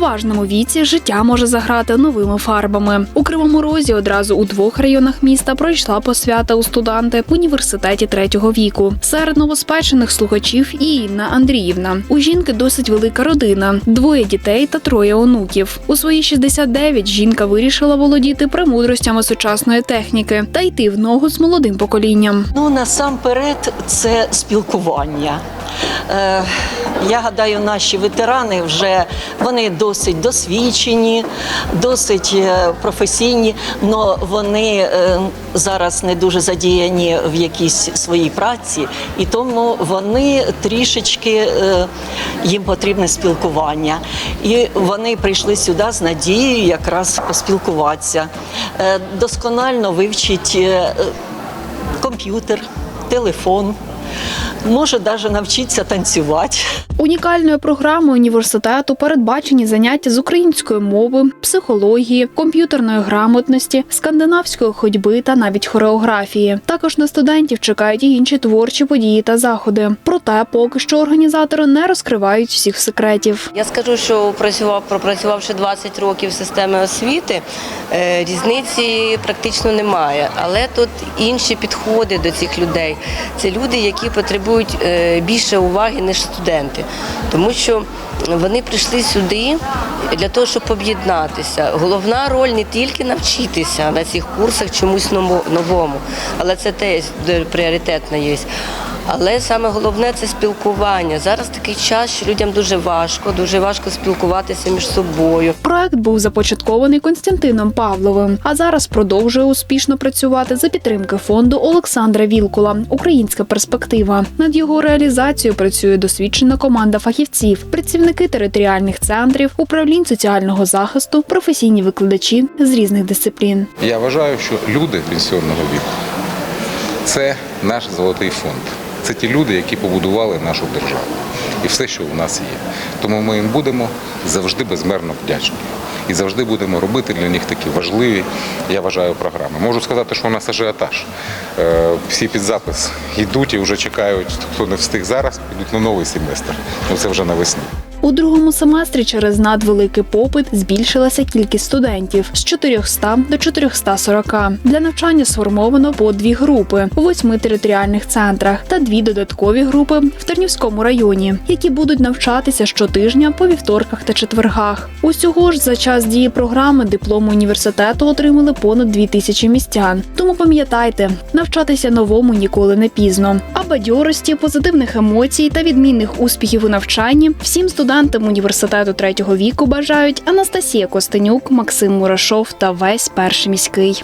поважному віці життя може заграти новими фарбами. У Кривому Розі одразу у двох районах міста пройшла посвята у студенти в університеті третього віку. Серед новоспечених слухачів і Інна Андріївна. У жінки досить велика родина, двоє дітей та троє онуків. У свої 69 жінка вирішила володіти премудростями сучасної техніки та йти в ногу з молодим поколінням. Ну, насамперед, це спілкування. Я гадаю, наші ветерани вже вони досить досвідчені, досить е, професійні, але вони е, зараз не дуже задіяні в якійсь своїй праці, і тому вони трішечки е, їм потрібне спілкування. І вони прийшли сюди з надією якраз поспілкуватися, досконально вивчить. комп'ютер, телефон, може навіть навчитися танцювати. Унікальною програмою університету передбачені заняття з української мови, психології, комп'ютерної грамотності, скандинавської ходьби та навіть хореографії. Також на студентів чекають і інші творчі події та заходи. Проте поки що організатори не розкривають всіх секретів. Я скажу, що працював, пропрацювавши 20 років в системі освіти, е, різниці практично немає. Але тут інші підходи до цих людей. Це люди, які потребують е, більше уваги, ніж студенти. Тому що вони прийшли сюди для того, щоб об'єднатися. Головна роль не тільки навчитися на цих курсах чомусь новому, але це теж пріоритетно є. Але саме головне це спілкування. Зараз такий час, що людям дуже важко, дуже важко спілкуватися між собою. Проект був започаткований Константином Павловим, а зараз продовжує успішно працювати за підтримки фонду Олександра Вілкула Українська перспектива. Над його реалізацією працює досвідчена команда фахівців, працівники територіальних центрів, управлінь соціального захисту, професійні викладачі з різних дисциплін. Я вважаю, що люди пенсіонного віку це наш золотий фонд. Це ті люди, які побудували нашу державу і все, що у нас є. Тому ми їм будемо завжди безмерно вдячні. І завжди будемо робити для них такі важливі, я вважаю, програми. Можу сказати, що у нас ажіотаж. Е, Всі під запис йдуть і вже чекають, хто не встиг зараз, підуть на новий семестр. Ну це вже навесні. У другому семестрі через надвеликий попит збільшилася кількість студентів з 400 до 440. Для навчання сформовано по дві групи у восьми територіальних центрах та дві додаткові групи в Тернівському районі, які будуть навчатися щотижня по вівторках та четвергах. Усього ж за час дії програми диплому університету отримали понад дві тисячі містян. Тому пам'ятайте, навчатися новому ніколи не пізно. А бадьорості, позитивних емоцій та відмінних успіхів у навчанні всім студентам університету третього віку бажають Анастасія Костенюк, Максим Мурашов та весь перший міський.